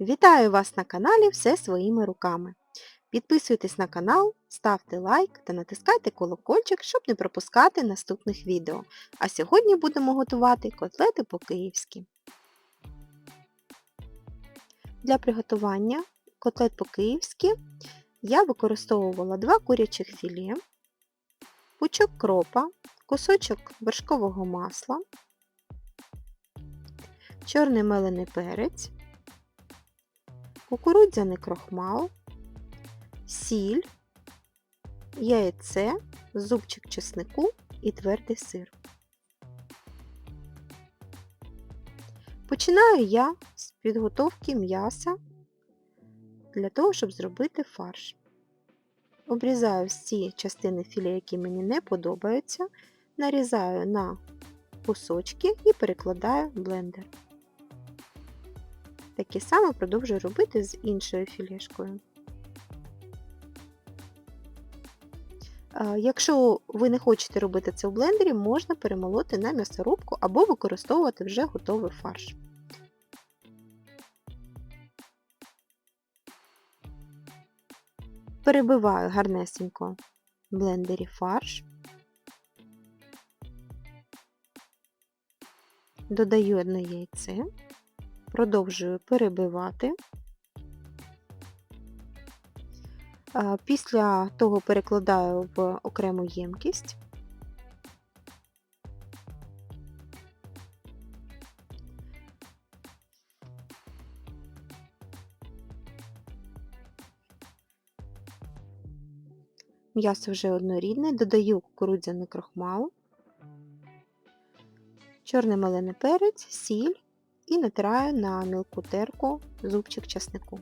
Вітаю вас на каналі Все своїми руками. Підписуйтесь на канал, ставте лайк та натискайте колокольчик, щоб не пропускати наступних відео. А сьогодні будемо готувати котлети по-київськи. Для приготування котлет по-київськи я використовувала два курячих філе, пучок кропа, кусочок вершкового масла, чорний мелений перець, кукурудзяний крохмал, сіль, яйце, зубчик чеснику і твердий сир. Починаю я з підготовки м'яса для того, щоб зробити фарш. Обрізаю всі частини філе, які мені не подобаються, нарізаю на кусочки і перекладаю в блендер. Таке саме продовжую робити з іншою філешкою. Якщо ви не хочете робити це в блендері, можна перемолоти на м'ясорубку або використовувати вже готовий фарш. Перебиваю гарнесенько в блендері фарш, додаю одне яйце, продовжую перебивати. Після того перекладаю в окрему ємкість. М'ясо вже однорідне, додаю кукурудзяний крохмал, чорний мелений перець, сіль і натираю на мілку терку зубчик часнику.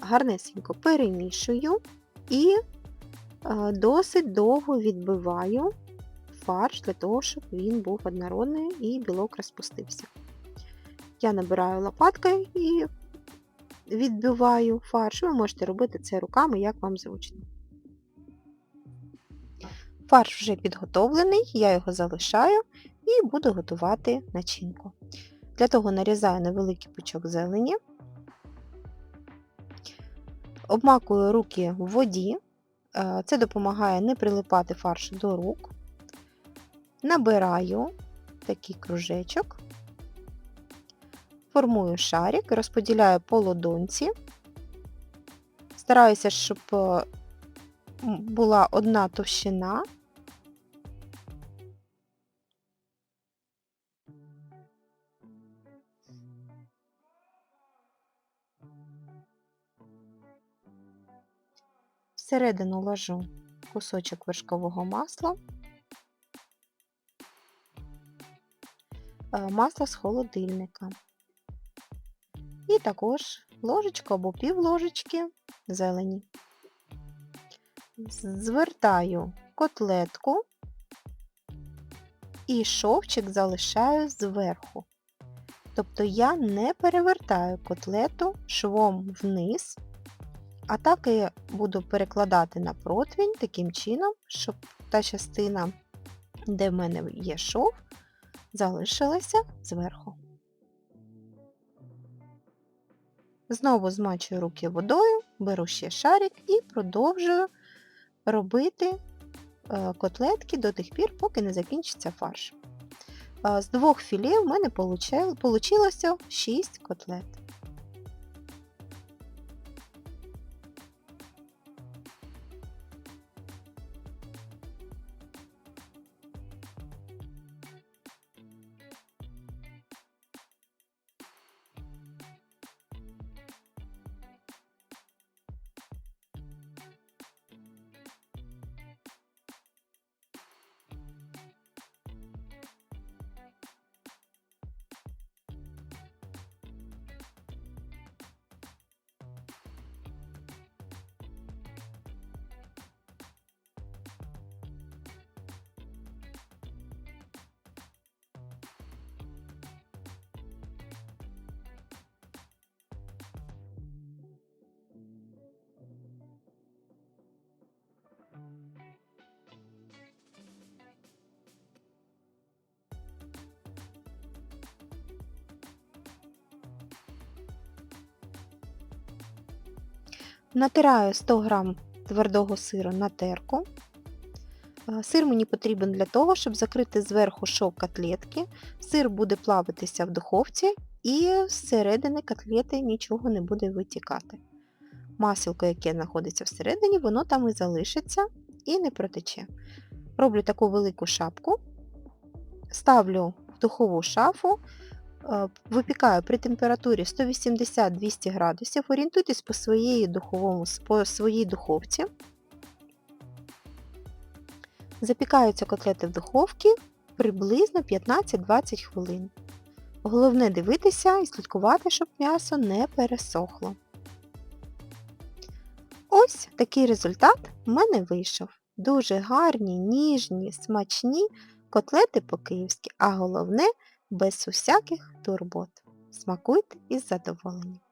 Гарнесенько перемішую і досить довго відбиваю фарш для того, щоб він був однородний і білок розпустився. Я набираю лопаткою і відбиваю фарш. Ви можете робити це руками, як вам зручно. Фарш вже підготовлений, я його залишаю і буду готувати начинку. Для того нарізаю невеликий пучок зелені, обмакую руки в воді, е, це допомагає не прилипати фарш до рук. Набираю такий кружечок, формую шарик, розподіляю по лодонці, стараюся, щоб е, була одна товщина. Всередину ложу кусочок вершкового масла, е, масло з холодильника. І також ложечку або пів ложечки зелені. Звертаю котлетку і шовчик залишаю зверху. Тобто я не перевертаю котлету швом вниз, а так і буду перекладати на противень таким чином, щоб та частина, де в мене є шов, залишилася зверху. Знову змачую руки водою, беру ще шарик і продовжую робити е, котлетки до тих пір, поки не закінчиться фарш. З двох філе в мене вийшло 6 котлет. Натираю 100 г твердого сиру на терку. Е, Сир мені потрібен для того, щоб закрити зверху шов котлетки. Сир буде плавитися в духовці і зсередини котлети нічого не буде витікати. Масілко, яке знаходиться всередині, воно там і залишиться і не протече. Роблю таку велику шапку, ставлю в духову шафу, випікаю при температурі 180-200 градусів. Орієнтуйтесь по, своїй духовому, по своїй духовці. Запікаються котлети в духовці приблизно 15-20 хвилин. Головне дивитися і слідкувати, щоб м'ясо не пересохло. Ось такий результат в мене вийшов. Дуже гарні, ніжні, смачні котлети по-київськи, а головне без усяких турбот. Смакуйте із задоволенням.